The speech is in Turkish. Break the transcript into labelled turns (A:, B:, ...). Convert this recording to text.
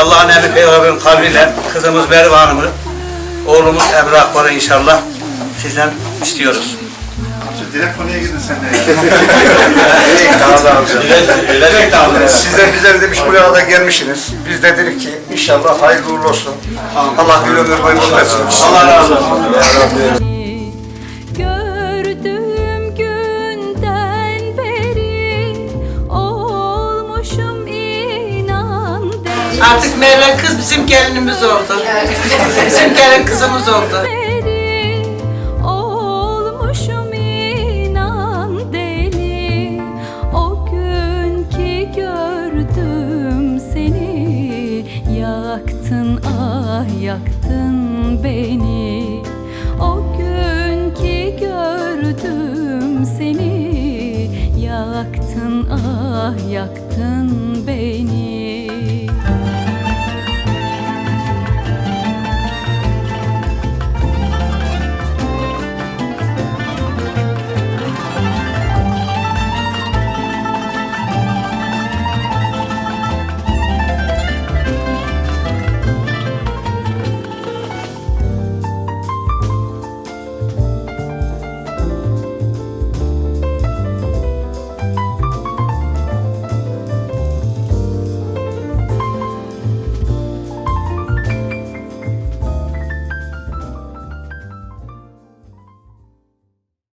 A: Allah'ın emri peygamberin
B: kavliyle kızımız Merve Hanım'ı, oğlumuz Emre Akbar'ı inşallah sizden istiyoruz.
C: Şu telefoniye gidin sen de ya.
D: Siz
B: de bize demiş buraya da gelmişsiniz. Biz de dedik ki inşallah hayırlı uğurlu olsun.
D: Allah
B: bir ömür boyu. Allah razı olsun.
E: Artık Meral kız bizim gelinimiz oldu. bizim gelin kızımız oldu.
A: Yaktın beni. O gün ki gördüm seni. Yaktın ah yaktın beni.